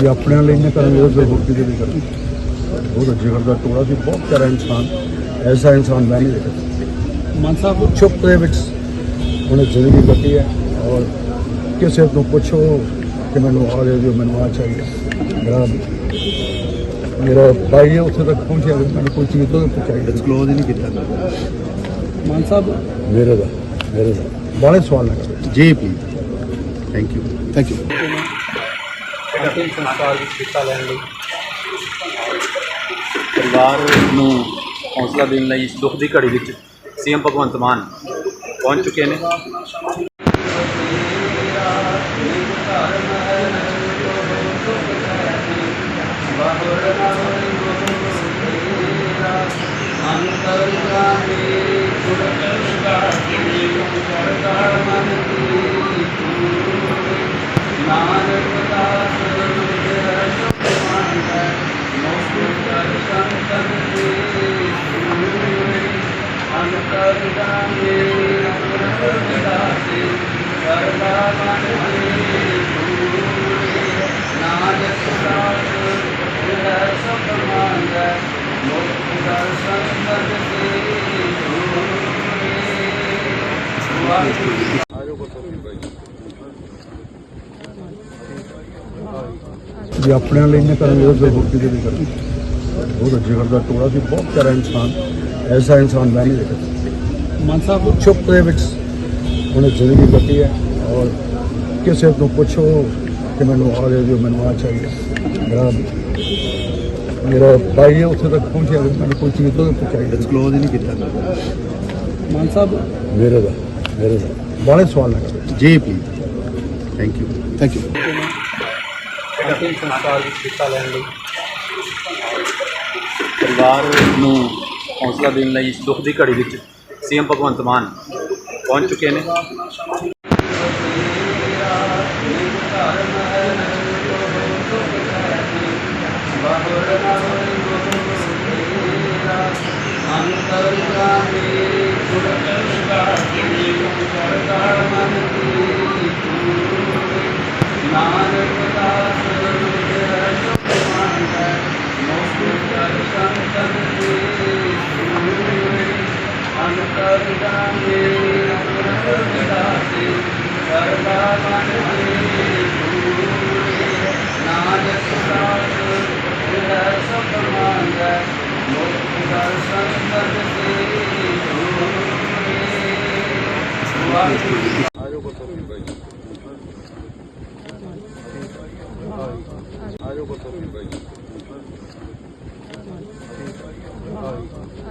ਜੇ ਆਪਣਿਆਂ ਲਈ ਨਹੀਂ ਕਰਾਂਗੇ ਤਾਂ ਹੋਰ ਕਿਹਦੇ ਲਈ ਕਰਾਂਗੇ। ਬਹੁਤ ਜਿਗਰ ਦਾ ਟੋੜਾ ਸੀ ਬਹੁਤ ਪਿਆਰਾ ਇਨਸਾਨ ਐਸਾ ਇਨਸਾਨ ਮੈਂ ਨਹੀਂ ਦੇਖਿਆ। ਮਾਨ ਸਾਹਿਬ ਚੁੱਪ ਦੇ ਵਿੱਚ ਉਹਨੇ ਜ਼ਿੰਦਗੀ ਕੱਟੀ ਹੈ ਔਰ ਕਿਸੇ ਤੋਂ ਪੁੱਛੋ ਕਿ ਮੈਨੂੰ ਆ ਦੇ ਦਿਓ ਮੈਨੂੰ ਆ ਚਾਹੀਦਾ। ਮੇਰਾ ਮੇਰਾ ਭਾਈ ਹੈ ਉੱਥੇ ਤੱਕ ਪਹੁੰਚਿਆ ਵੀ ਮੈਨੂੰ ਕੋਈ ਚੀਜ਼ ਤੋਂ ਪਹੁੰਚਾਈ ਡਿਸਕਲੋਜ਼ ਹੀ ਨਹੀਂ ਕੀਤਾ। ਮਾਨ ਸਾਹਿਬ। ਮੇਰੇ ਦਾ ਮੇਰੇ ਦਾ। ਬਾਲੇ ਸਵਾਲ ਨਾ ਕਰੋ। ਜੀ please thank you thank you ਅੰਤਿਮ ਸੰਸਕਾਰ ਵਿੱਚ ਹਿੱਸਾ ਲੈਣ ਲਈ ਪਰਿਵਾਰ ਨੂੰ ਹੌਸਲਾ ਦੇਣ ਲਈ ਇਸ ਦੁੱਖ ਦੀ ਘੜੀ ਵਿੱਚ ਸੀਐਮ ਭਗਵੰਤ ਮਾਨ ਪਹੁੰਚ ਚੁੱਕੇ ਨੇ ਜੇ ਆਪਣਿਆਂ ਲਈ ਨਹੀਂ ਕਰਾਂਗੇ ਤਾਂ ਹੋਰ ਕਿਹਦੇ ਲਈ ਕਰਾਂਗੇ ਬਹੁਤ ਜਿਗਰ ਦਾ ਟੋੜਾ ਸੀ ਬਹੁਤ ਪਿਆਰਾ ਇਨਸਾਨ ਐਸਾ ਇਨਸਾਨ ਮੈਂ ਨਹੀਂ ਦੇਖਿਆ ਮਾਨ ਸਾਹਿਬ ਚੁੱਪ ਦੇ ਵਿੱਚ ਉਹਨੇ ਜ਼ਿੰਦਗੀ ਕੱਟੀ ਹੈ ਔਰ ਕਿਸੇ ਤੋਂ ਪੁੱਛੋ ਕਿ ਮੈਨੂੰ ਆ ਦੇ ਦਿਓ ਮੈਨੂੰ ਆ ਚਾਹੀਦਾ। ਮੇਰਾ ਮੇਰਾ ਭਾਈ ਹੈ ਉੱਥੇ ਤੱਕ ਪਹੁੰਚਿਆ ਮੈਨੂੰ ਕੋਈ ਚੀਜ਼ ਤੋਂ ਡਿਸਕਲੋਜ਼ ਹੀ ਨਹੀਂ। ਕੀਤਾ। ਮਾਨ ਸਾਹਿਬ। ਮੇਰੇ ਦਾ ਮੇਰੇ ਦਾ। ਬਾਲੇ ਸਵਾਲ ਨਾ। ਕਰੋ ਜੀ please thank you thank you ਅੰਤਿਮ ਸੰਸਕਾਰ ਵਿੱਚ ਹਿੱਸਾ ਲੈਣ ਲਈ। ਪਰਿਵਾਰ ਨੂੰ ਹੌਸਲਾ ਦੇਣ ਲਈ ਇਸ ਦੁੱਖ ਦੀ ਘੜੀ ਵਿੱਚ सीएम भगवंत मान पहुँच चुके हैं। अंतर ਕਵਿਦਾਨੇ ਅਮਰਤ ਦਾਤੇ ਕਰਤਾ ਮਨ ਦੇ ਪੂਰੇ ਨਾਨਕ ਦਾਸ ਜਿਹੜਾ ਸਭ ਮੰਗੈ ਮੁਕਤ ਦਰਸ਼ਨ ਕਰਤੇ ਆਜੋ ਕੋਤੋਂ ਭਾਈ ਆਜੋ ਕੋਤੋਂ ਭਾਈ